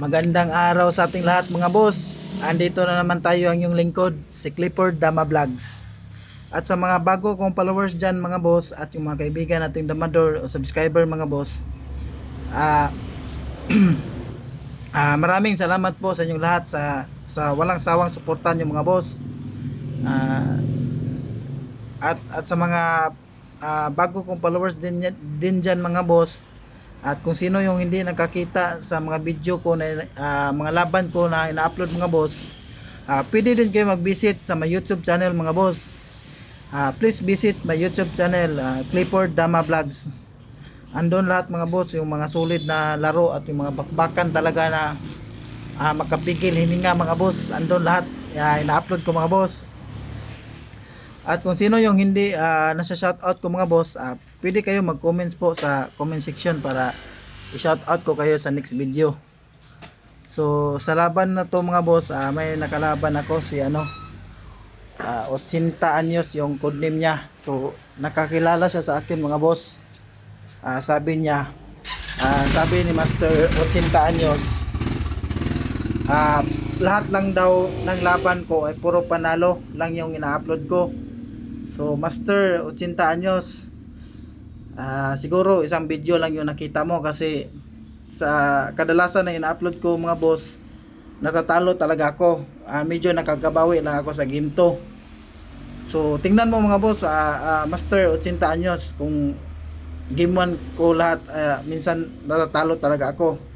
Magandang araw sa ating lahat mga boss. Andito na naman tayo ang yung lingkod, si Clifford Dama Vlogs. At sa mga bago kong followers dyan mga boss at yung mga kaibigan nating Damador o subscriber mga boss. Ah ah, maraming salamat po sa inyong lahat sa sa walang sawang suportan yung mga boss. Ah, at at sa mga ah, bago kong followers din din dyan mga boss at kung sino yung hindi nakakita sa mga video ko na ah, mga laban ko na ina-upload mga boss, ah, pwede din kayo mag-visit sa my YouTube channel mga boss. Ah, please visit my YouTube channel, ah, Clifford Dama Vlogs. Andon lahat mga boss, yung mga solid na laro at yung mga bakbakan talaga na ah, makapigil hininga mga boss. Andon lahat, ah, ina-upload ko mga boss. At kung sino yung hindi ah, nasa shoutout ko mga boss, ah, pwede kayo mag-comments po sa comment section para i-shoutout ko kayo sa next video. So sa laban na to mga boss, ah, may nakalaban ako si ano ah 80 anyos yung codename niya. So nakakilala siya sa akin mga boss. Ah, sabi niya, ah, sabi ni Master 80 anyos, ah, lahat lang daw ng laban ko ay puro panalo lang yung ina-upload ko. So, Master, 80 anyos. Ah, siguro isang video lang yung nakita mo kasi sa kadalasan na ina-upload ko mga boss, natatalo talaga ako. Ah, medyo nakagabawi lang ako sa game to. So, tingnan mo mga boss, ah, ah, Master 80 anyos kung game 1 ko lahat ah, minsan natatalo talaga ako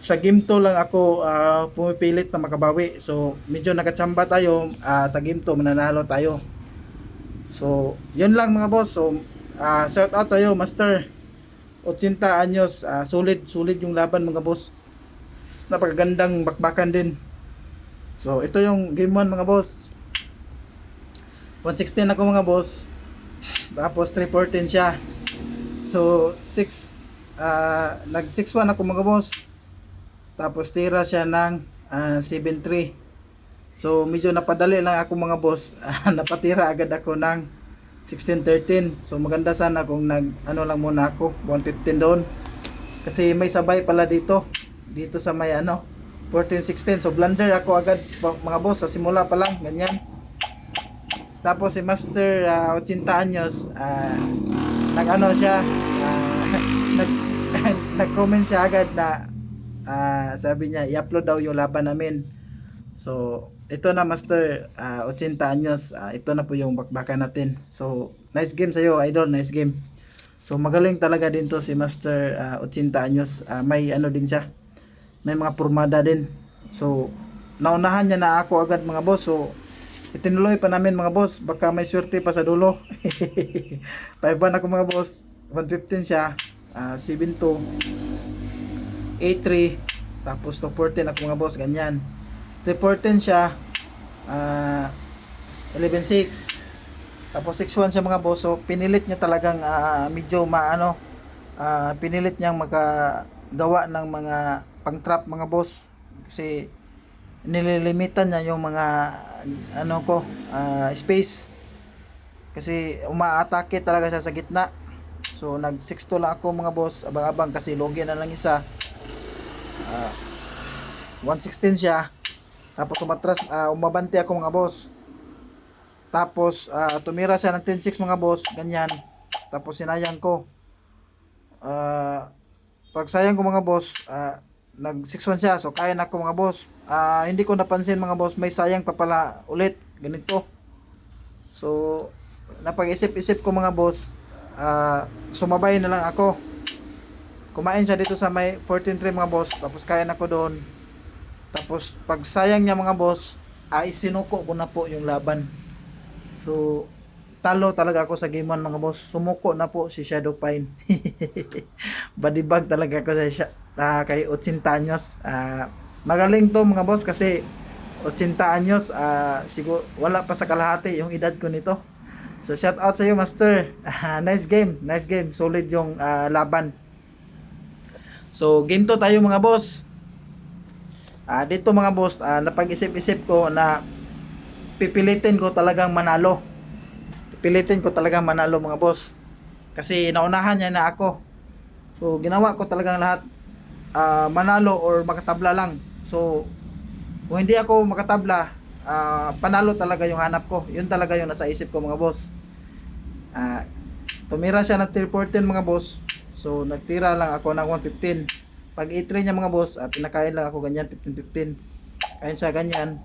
sa game 2 lang ako ah, pumipilit na makabawi. So, medyo nakachamba tayo. ah, sa game 2, mananalo tayo. So, yun lang mga boss. So, ah, shout out sa'yo, Master. 80 anyos. ah, solid, solid yung laban mga boss. Napakagandang bakbakan din. So, ito yung game 1 mga boss. 116 ako mga boss. Tapos 314 siya. So, 6 ah, nag 6-1 ako mga boss. Tapos tira siya ng ah, 7-3. So medyo napadali lang ako mga boss. Napatira agad ako ng 16-13. So maganda sana kung nag ano lang muna ako 115 doon. Kasi may sabay pala dito. Dito sa may ano 14-16. So blunder ako agad mga boss sa simula pa lang ganyan. Tapos si Master ah, 80 anyos ah, nag ano siya ah, nag nag-comment siya agad na ah, sabi niya i-upload daw yung laban namin. So, ito na Master, ah, 80 anyos, ah, ito na po yung bakbakan natin. So, nice game sa'yo, idol, nice game. So, magaling talaga din to si Master ah, 80 anyos. Ah, may ano din siya, may mga purmada din. So, naunahan niya na ako agad mga boss. So, itinuloy pa namin mga boss. Baka may swerte pa sa dulo. 5-1 ako mga boss. 115 siya. ah, 7-2. 8-3 tapos to 14 ako mga boss ganyan. 314 siya ah 11-6 tapos 6-1 siya mga boss so pinilit niya talagang ah, medyo maano ah, pinilit niyang makagawa ng mga pang trap mga boss. Kasi nililimitan niya yung mga ano ko ah, space. Kasi umaatake talaga siya sa gitna. So nag 6-2 lang ako mga boss abang-abang kasi logi na lang isa Ah, 116 siya. Tapos umatras, ah, umabante ako mga boss. Tapos ah, tumira siya ng 10-6 mga boss, ganyan. Tapos sinayang ko. Ah, pag sayang ko mga boss, ah, nag 6-1 siya. So kaya na ako mga boss. Ah, hindi ko napansin mga boss, may sayang pa pala ulit. Ganito. So napag-isip-isip ko mga boss, ah, sumabay na lang ako kumain siya dito sa may 14-3 mga boss. Tapos kaya na ko doon. Tapos pag sayang niya mga boss ay sinuko ko na po yung laban. So talo talaga ako sa game 1 mga boss. Sumuko na po si Shadow Pine. Body bag talaga ako sa ah, kay 80 anyos. Ah, magaling to mga boss kasi 80 anyos ah, siguro wala pa sa kalahati yung edad ko nito. So shout out sa iyo master. Ah, nice game nice game. Solid yung ah, laban So, game to tayo mga boss. Ah, dito mga boss, ah, napag-isip-isip ko na pipilitin ko talagang manalo. Pipilitin ko talagang manalo mga boss. Kasi naunahan niya na ako. So, ginawa ko talagang lahat. ah, manalo or makatabla lang. So kung hindi ako makatabla, ah, panalo talaga yung hanap ko. Yun talaga yung nasa isip ko mga boss. Ah, tumira siya ng 314 mga boss. So nagtira lang ako ng 115. Pag i-tray niya mga boss, ah, pinakain lang ako ganyan 15-15. Kain siya ganyan.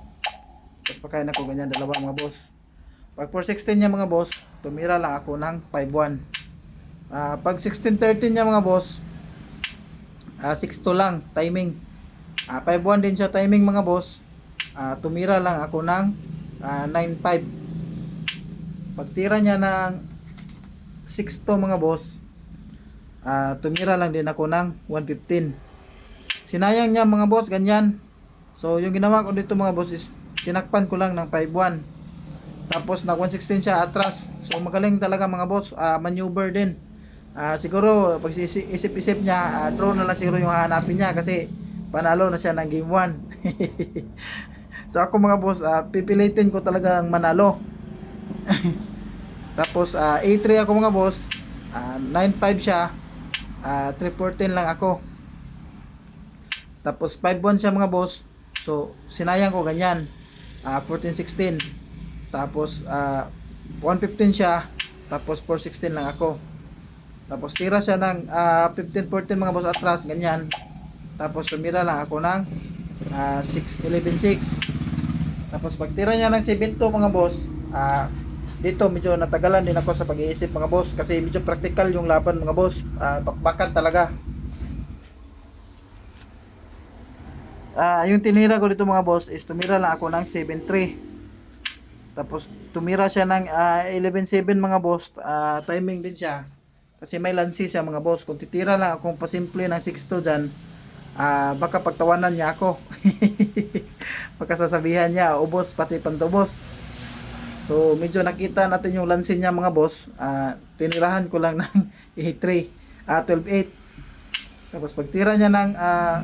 Tapos pakain ako ganyan dalawa mga boss. Pag 416 niya mga boss, tumira lang ako ng 51. Ah, pag 1613 niya mga boss, ah 6-2 lang timing. Ah 5-1 din siya timing mga boss. Ah tumira lang ako ng ah, 9-5. Pagtira niya ng 6-2 mga boss, ah tumira lang din ako ng 115. Sinayang niya mga boss, ganyan. So yung ginawa ko dito mga boss is tinakpan ko lang ng 5-1. Tapos na 116 siya atras. So magaling talaga mga boss, ah, maneuver din. Ah, siguro pag isip-isip niya, ah, draw na lang siguro yung hahanapin niya kasi panalo na siya ng game 1. so ako mga boss, ah, pipilitin ko talaga ang manalo. Tapos ah, A3 ako mga boss, ah, 9-5 siya, ah, 3-14 lang ako. Tapos 5-1 siya mga boss. So sinayang ko ganyan. Ah, 14-16. Tapos ah, 115 siya. Tapos 416 lang ako. Tapos tira siya ng ah, 15-14 mga boss atras, ganyan. Tapos tumira lang ako ng ah, 6 11-6. Tapos pag tira niya ng 7-2 mga boss, ah, dito medyo natagalan din ako sa pag-iisip mga boss kasi medyo practical yung laban mga boss. Ah, bakbakan talaga. Ah, yung tinira ko dito mga boss is tumira lang ako ng 7-3. Tapos tumira siya ng ah, 11-7 mga boss. Ah, timing din siya. Kasi may lansi siya mga boss. Kung titira lang akong pasimple ng 6-2 dyan, ah, baka pagtawanan niya ako. baka sasabihan niya, ubos pati pantubos. So medyo nakita natin yung lansi niya mga boss. Ah, tinirahan ko lang ng 8-3. Ah, 12-8. Tapos pagtira niya ng ah,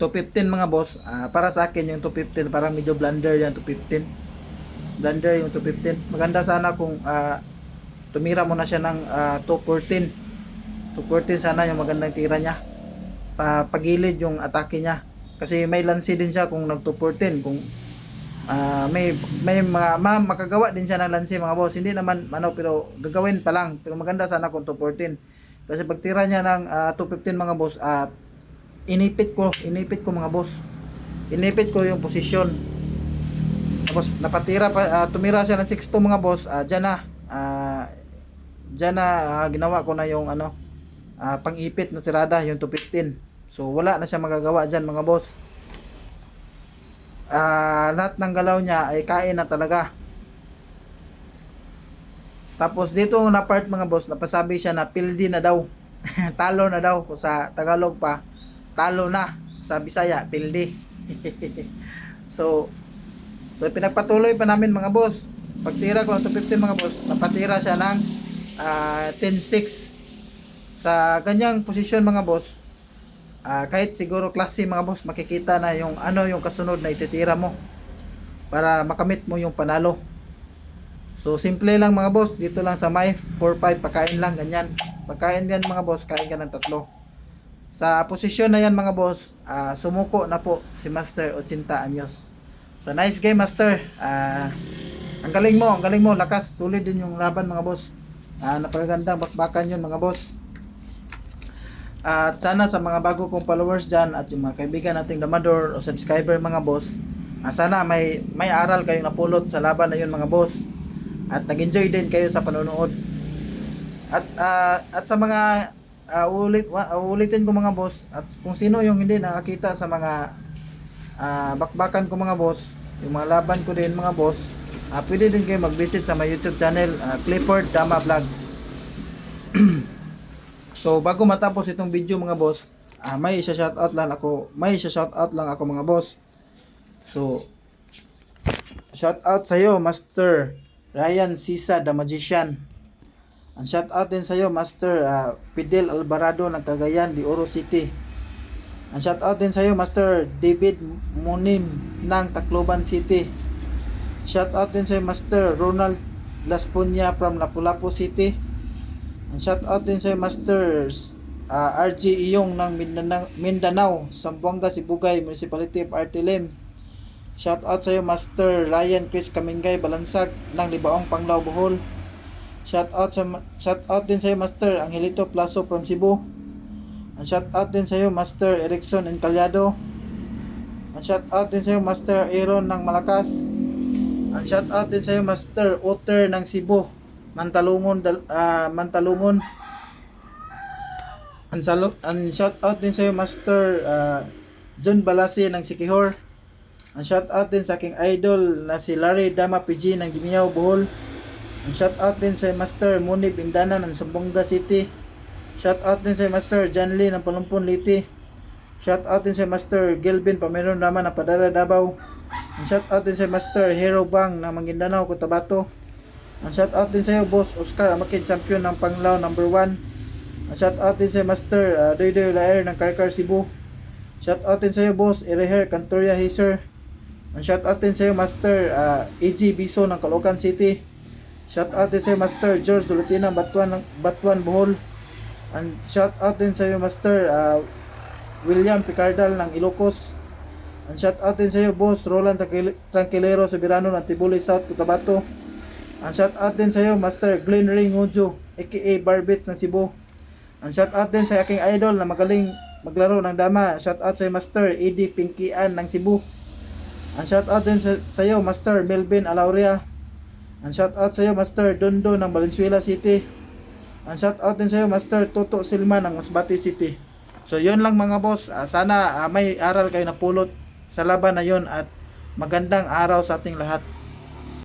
215 mga boss, ah, para sa akin yung 215 parang medyo blunder yan 215. Blunder yung 215. Maganda sana kung ah, tumira mo na siya ng ah, 214. 214 sana yung magandang tira niya. Pa pagilid yung atake niya. Kasi may lansi din siya kung nag 214 kung ah, may may mga ma, makagawa din siya ng lansi mga boss. Hindi naman ano pero gagawin pa lang. Pero maganda sana kung 214. Kasi pag tira niya ng ah, 215 mga boss, ah, inipit ko, inipit ko mga boss. Inipit ko yung posisyon. Tapos napatira pa, ah, tumira siya ng 6-2 mga boss. Ah, diyan na, ah, diyan na ah, ginawa ko na yung ano, ah, pang-ipit na tirada, yung 215. So wala na siya magagawa diyan mga boss. Ah, lahat ng galaw niya ay kain na talaga. Tapos dito na part mga boss, napasabi siya na pildi na daw. Talo na daw kung sa Tagalog pa talo na sa Bisaya, pildi. so, so pinagpatuloy pa namin mga boss. Pagtira ko ng 215 mga boss, napatira siya ng ah, 10-6. Sa ganyang posisyon mga boss, ah, kahit siguro klase mga boss, makikita na yung ano yung kasunod na ititira mo para makamit mo yung panalo. So, simple lang mga boss, dito lang sa my 4-5, pakain lang, ganyan. Pagkain yan mga boss, kain ka ng tatlo. Sa posisyon na yan mga boss, ah, sumuko na po si Master 80 anyos. So nice game Master. Ah, ang galing mo, ang galing mo, lakas, sulit din yung laban mga boss. Ah, napakagandang bakbakan yun mga boss. At sana sa mga bago kong followers dyan at yung mga kaibigan nating damador o subscriber mga boss, ah, sana may may aral kayong napulot sa laban na yun mga boss. At nag-enjoy din kayo sa panonood. At ah, at sa mga uh, ulit wa- uh, ulitin ko mga boss at kung sino yung hindi nakakita sa mga ah, bakbakan ko mga boss yung mga laban ko din mga boss ah, pwede din kayo mag-visit sa my YouTube channel ah, Clifford Dama Vlogs so bago matapos itong video mga boss ah, may isa shoutout lang ako may isa shoutout lang ako mga boss so shoutout sa iyo Master Ryan Sisa the Magician ang shout out din sa iyo Master ah, Fidel Alvarado ng Cagayan de Oro City. Ang shout out din sa iyo Master David Munim ng Tacloban City. Shout out din sa iyo Master Ronald Las Punya from Lapu-Lapu City. Shout out din sa iyo Master ah, RG Iyong ng Mindanao, Mindanao Sibugay, Municipality of Artilim. Shout out sa iyo Master Ryan Chris Kamingay Balansag ng Libaong Panglao Bohol. Shout out sa shout out din sa iyo Master Angelito Plaso from Cebu. Ang shout out din sa iyo Master Erickson Encaliado. Ang shout out din sa iyo Master Aaron ng Malakas. Ang shout out din sa iyo Master Otter ng Cebu. Mantalungon ah, Mantalungon. Ang ang shout out din sa iyo Master ah, John Balasi ng Sikihor. Ang shout out din sa aking idol na si Larry Dama PG ng Gimiao Bohol. Ang shout out din sa Master Munib Indana ng Sambonga City. Shout out din sa Master John Lee ng Palumpon Liti. Shout out din sa Master Gilbin Pameron Rama ng Padara Davao. Ang shout out din sa Master Hero Bang ng Maguindanao Cotabato. Ang shout out din sa iyo Boss Oscar Amakin champion ng Panglao number 1. Ang shout out din sa Master uh, Doydoy Laer ng Karkar Cebu. Shout out din sa iyo Boss Ereher Cantoria Hazer. Ang shout out din sa iyo Master uh, AG Biso ng Caloocan City. Shout out din sa iyo Master George Dulutina Batuan ng Batuan Bohol. Ang shout out din sa iyo Master uh, William Picardal ng Ilocos. Ang shout out din sa iyo Boss Roland Tranquil- Tranquilero Soberano ng Tibuli South Cotabato. Ang shout out din sa iyo Master Glenn Ring Unjo aka Barbits ng Cebu. Ang shout out din sa aking idol na magaling maglaro ng dama. Shout out sa iyo, Master Eddie Pinkian ng Cebu. Ang shout out din sa, iyo Master Melvin Alauria. Ang shout out sa iyo Master Dondo ng Valenzuela City. Ang shout out din sa iyo Master Toto Silma ng Masbate City. So yun lang mga boss. Ah, sana ah, may aral kayo na pulot sa laban na yun at magandang araw sa ating lahat.